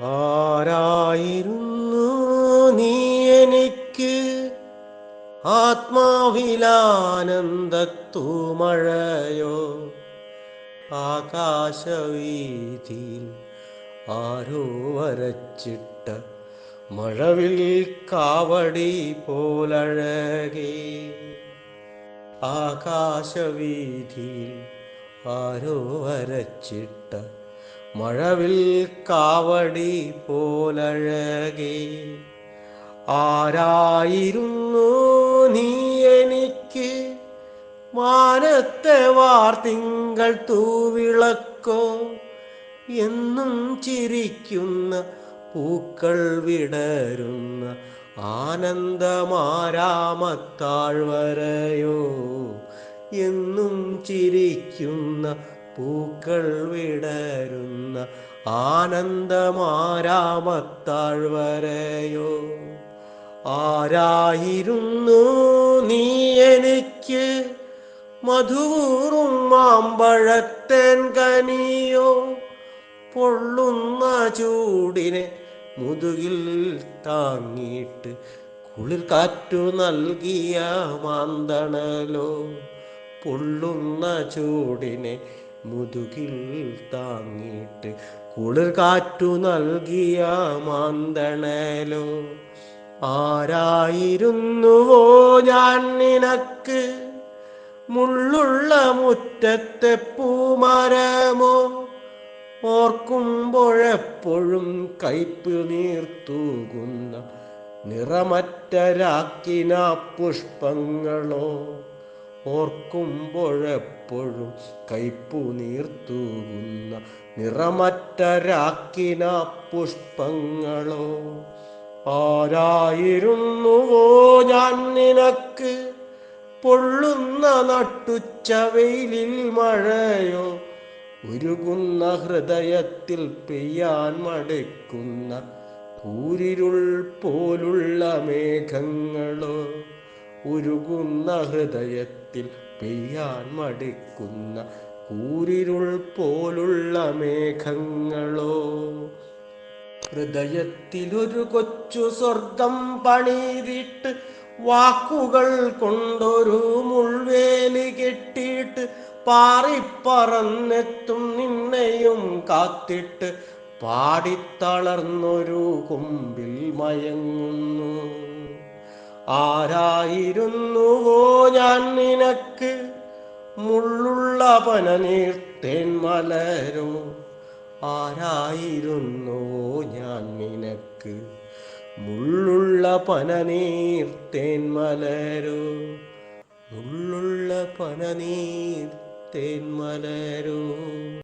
ആരായിരുന്നു നീ എനിക്ക്? ആത്മാവിലാനന്ദത്തൂമഴയോ? ആകാശവീതിയിൽ ആരോ വരച്ചിട്ട മഴവിൽ കാവടി പോലഴകേ. ആകാശവീതിയിൽ ആരോ വരച്ചിട്ട മഴവിൽ കാവടി പോലഴകേ. ആരായിരുന്നു നീ എനിക്ക്? മാനത്തെ വാർത്തിങ്കൾ തൂവിളക്കോ? എന്നും ചിരിക്കുന്ന പൂക്കൾ വിടരുന്ന ആനന്ദമാരാമത്താഴ്വരയോ? എന്നും ചിരിക്കുന്ന പൂക്കൾ വിടരുന്ന ആനന്ദമാരാമത്താഴ്വരയോ. ആരായിരുന്നു നീ എനിക്ക്? മധുറും മാമ്പഴത്തേൻ കനിയോ? പൊള്ളുന്ന ചൂടിനെ മുതുകിൽ താങ്ങിയിട്ട് കുളിർ കാറ്റു നൽകിയ മാന്തണലോ. പൊള്ളുന്ന ചൂടിനെ മുതുകിൽ താങ്ങിയിട്ട് കുളിർ കാറ്റു നൽകിയ മാന്തണലോ. ആരായിരുന്നുവോ ഞാൻ നിനക്ക്? മുള്ളുള്ള മുറ്റത്തെ പൂമരമോ? ഓർക്കുമ്പോഴെപ്പോഴും കയ്പ് നീർത്തൂകുന്ന നിറമറ്റ രാക്കിന പുഷ്പങ്ങളോ? ഓർക്കുമ്പോഴെപ്പോഴും കൈപ്പു നീർത്തൂകുന്ന നിറമറ്റ രാക്കിന പുഷ്പങ്ങളോ. ആരായിരുന്നുവോ ഞാൻ നിനക്ക്? പൊള്ളുന്ന നട്ടുച്ച വെയിലിൽ മഴയോ? ഉരുകുന്ന ഹൃദയത്തിൽ പെയ്യാൻ മടക്കുന്ന കൂരിരുൾ പോലുള്ള മേഘങ്ങളോ. ഉരുകുന്ന ഹൃദയത്തിൽ പെയ്യാൻ മടിക്കുന്ന കൂരിരുൾ പോലുള്ള മേഘങ്ങളോ. ഹൃദയത്തിലൊരു കൊച്ചു സ്വർഗം പണിതിട്ട് വാക്കുകൾ കൊണ്ടൊരു മുൾവേലി കെട്ടിയിട്ട് പാറിപ്പറന്നെത്തും നിന്നെയും കാത്തിട്ട് പാടിത്തളർന്നൊരു കുമ്പിൽ മയങ്ങുന്നു. ആരായിരുന്നുവോ ഞാൻ നിനക്ക്? മുള്ളുള്ള പനനീർത്തേൻ മലരോ. ആരായിരുന്നുവോ ഞാൻ നിനക്ക്? മുള്ളുള്ള പനനീർത്തേൻ മലരോ. മുള്ളുള്ള പനനീർത്തേൻ മലരോ.